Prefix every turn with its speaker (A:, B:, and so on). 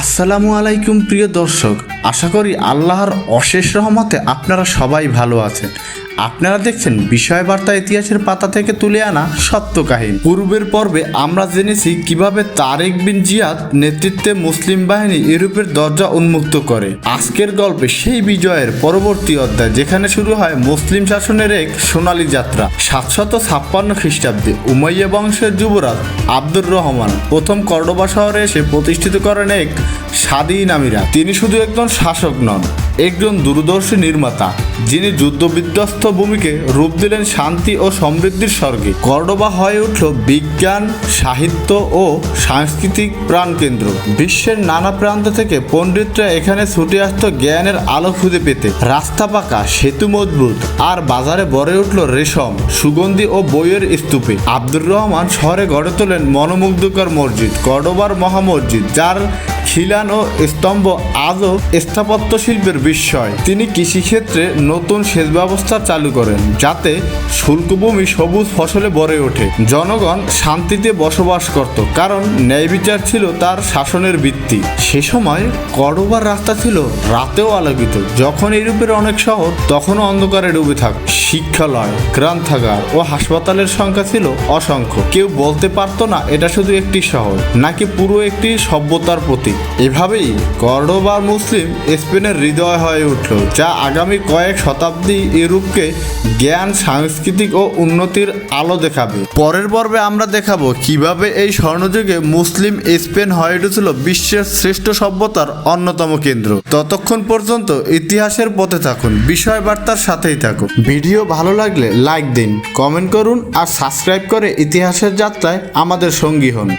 A: আসসালামু আলাইকুম প্রিয় দর্শক আশা করি আল্লাহর অশেষ রহমতে আপনারা সবাই ভালো আছেন। আপনারা দেখছেন বিষয় বার্তা ইতিহাসের পাতা থেকে তুলে আনা সত্য কাহিনী। পূর্বের পর্বে আমরা জেনেছি কীভাবে তারেক বিন জিয়াদ নেতৃত্বে মুসলিম বাহিনী ইউরোপের দরজা উন্মুক্ত করে। আজকের গল্পে সেই বিজয়ের পরবর্তী অধ্যায়, যেখানে শুরু হয় মুসলিম শাসনের এক সোনালী যাত্রা। সাতশত ছাপ্পান্ন খ্রিস্টাব্দে উমাইয়া বংশের যুবরাজ আব্দুর রহমান প্রথম কর্ডোবা শহরে এসে প্রতিষ্ঠিত করেন এক স্বাধীন আমিরা তিনি শুধু একজন শাসক নন একজন দূরদর্শী নির্মাতা, যিনি যুদ্ধবিধ্বস্ত ভূমিকে রূপ দিলেন শান্তি ও সমৃদ্ধির স্বর্গে। কর্ডোবা হয়ে উঠল বিজ্ঞান, সাহিত্য ও সাংস্কৃতিক প্রাণকেন্দ্র। বিশ্বের নানা প্রান্ত থেকে পণ্ডিতরা এখানে ছুটে আসত জ্ঞানের আলো খুঁজে পেতে। রাস্তা পাকা, সেতু মজবুত, আর বাজারে গড়ে উঠল রেশম, সুগন্ধি ও বইয়ের স্তূপে। আব্দুর রহমান শহরে গড়ে তোলেন মনোমুগ্ধকর মসজিদ, কর্ডোবার মহামসজিদ, যার খিলান ও স্তম্ভ আজও স্থাপত্য শিল্পের বিস্ময়। তিনি কৃষিক্ষেত্রে নতুন সেচ ব্যবস্থা চালু করেন, যাতে শুল্কভূমি সবুজ ফসলে ভরে ওঠে। জনগণ শান্তিতে বসবাস করত, কারণ ন্যায় বিচার ছিল তার শাসনের ভিত্তি। সে সময় কর্ডোবার রাস্তা ছিল রাতেও আলোকিত। যখন ইউরোপের অনেক শহর তখনও অন্ধকারে ডুবে থাক, শিক্ষালয়, গ্রন্থাগার ও হাসপাতালের সংখ্যা ছিল অসংখ্য। কেউ বলতে পারতো না, এটা শুধু একটি শহর, নাকি পুরো একটি সভ্যতার প্রতীক। এভাবেই কর্ডোবার মুসলিম স্পেনের হৃদয় হয়ে উঠল, যা আগামী কয়েক শতাব্দী ইউরোপকে জ্ঞান, সাংস্কৃতিক ও উন্নতির আলো দেখাবে। পরের পর্বে আমরা দেখাবো কীভাবে এই স্বর্ণযুগে মুসলিম স্পেন হয়ে উঠেছিল বিশ্বের শ্রেষ্ঠ সভ্যতার অন্যতম কেন্দ্র। ততক্ষণ পর্যন্ত ইতিহাসের পথে থাকুন বিষয় বার্তার সাথেই থাকুন। ভিডিও ভালো লাগলে লাইক দিন, কমেন্ট করুন আর সাবস্ক্রাইব করে ইতিহাসের যাত্রায় আমাদের সঙ্গী হন।